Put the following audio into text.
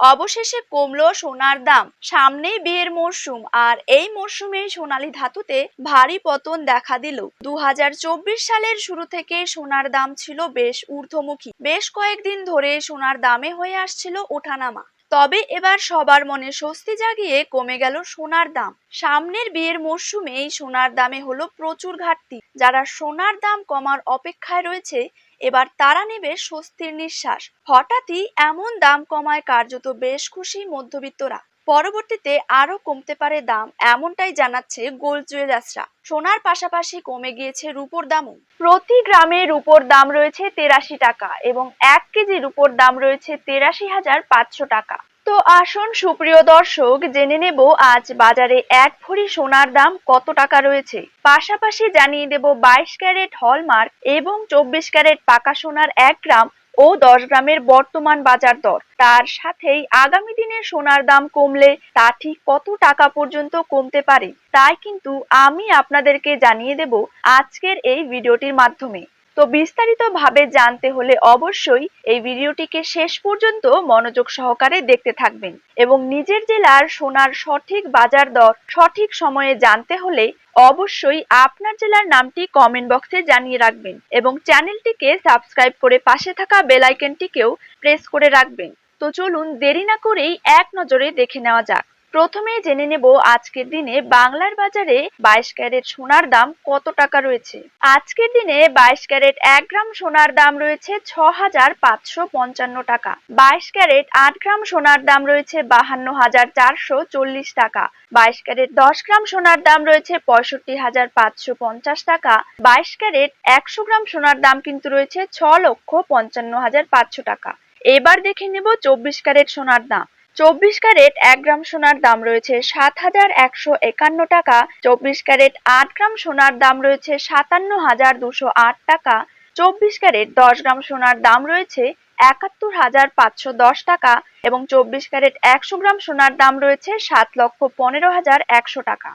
অবশেষে কমলো সোনার দাম। সামনেই বিয়ের মরশুম, আর এই মরশুমে সোনালী ধাতুতে ভারী পতন দেখা দিল। দু সালের শুরু থেকে সোনার দাম ছিল বেশ ঊর্ধ্বমুখী। বেশ কয়েকদিন ধরে সোনার দামে হয়ে আসছিল ওঠানামা। তবে এবার সবার মনে স্বস্তি জাগিয়ে কমে গেল সোনার দাম। সামনের বিয়ের মরশুমে এই সোনার দামে হলো প্রচুর ঘাটতি। যারা সোনার দাম কমার অপেক্ষায় রয়েছে এবার তারা নেবে স্বস্তির নিঃশ্বাস। হঠাৎই এমন দাম কমায় কার্যত বেশ খুশি মধ্যবিত্তরা। পরবর্তীতে আরও কমতে পারে দাম, এমনটাই জানাচ্ছে গোল্ড জুয়েলার্সরা। সোনার পাশাপাশি কমে গিয়েছে রুপোর দামও। প্রতি গ্রামে রুপোর দাম রয়েছে তেরাশি টাকা এবং এক কেজি রুপোর দাম রয়েছে তেরাশি হাজার পাঁচশো টাকা। তো আসুন সুপ্রিয় দর্শক, জেনে নেব আজ বাজারে এক ভরি সোনার দাম কত টাকা রয়েছে। পাশাপাশি জানিয়ে দেব বাইশ ক্যারেট হলমার্ক এবং চব্বিশ ক্যারেট পাকা সোনার এক গ্রাম ও দশ গ্রামের বর্তমান বাজার দর। তার সাথেই আগামী দিনে সোনার দাম কমলে তা ঠিক কত টাকা পর্যন্ত কমতে পারে, তাই কিন্তু আমি আপনাদেরকে জানিয়ে দেব আজকের এই ভিডিওটির মাধ্যমে। তো বিস্তারিতভাবে জানতে হলে অবশ্যই এই ভিডিওটিকে শেষ পর্যন্ত মনোযোগ সহকারে দেখতে থাকবেন এবং নিজের জেলার সোনার সঠিক বাজার দর সঠিক সময়ে জানতে হলে অবশ্যই আপনার জেলার নামটি কমেন্ট বক্সে জানিয়ে রাখবেন এবং চ্যানেলটিকে সাবস্ক্রাইব করে পাশে থাকা বেল আইকনটিকেও প্রেস করে রাখবেন। তো চলুন দেরি না করেই এক নজরে দেখে নেওয়া যাক। প্রথমে জেনে নেব আজকের দিনে বাংলার বাজারে বাইশ ক্যারেট সোনার দাম কত টাকা রয়েছে। আজকের দিনে বাইশ ক্যারেট এক গ্রাম সোনার দাম রয়েছে ছ হাজার পাঁচশো পঞ্চান্ন টাকা। বাইশ ক্যারেট আট গ্রাম সোনার দাম রয়েছে বাহান্ন হাজার চারশো চল্লিশ টাকা। বাইশ ক্যারেট দশ গ্রাম সোনার দাম রয়েছে পঁয়ষট্টি হাজার পাঁচশো পঞ্চাশ টাকা। বাইশ ক্যারেট একশো গ্রাম সোনার দাম কিন্তু রয়েছে ছ লক্ষ পঞ্চান্ন হাজার পাঁচশো টাকা। এবার দেখে নেব চব্বিশ ক্যারেট সোনার দাম। চব্বিশ ক্যারেট এক গ্রাম সোনার দাম রয়েছে সাত হাজার একশো একান্ন টাকা। চব্বিশ ক্যারেট আট গ্রাম সোনার দাম রয়েছে সাতান্ন হাজার দুশো আট টাকা। চব্বিশ ক্যারেট দশ গ্রাম সোনার দাম রয়েছে একাত্তর হাজার পাঁচশো দশ টাকা এবং চব্বিশ ক্যারেট একশো গ্রাম সোনার দাম রয়েছে সাত লক্ষ পনেরো হাজার একশো টাকা।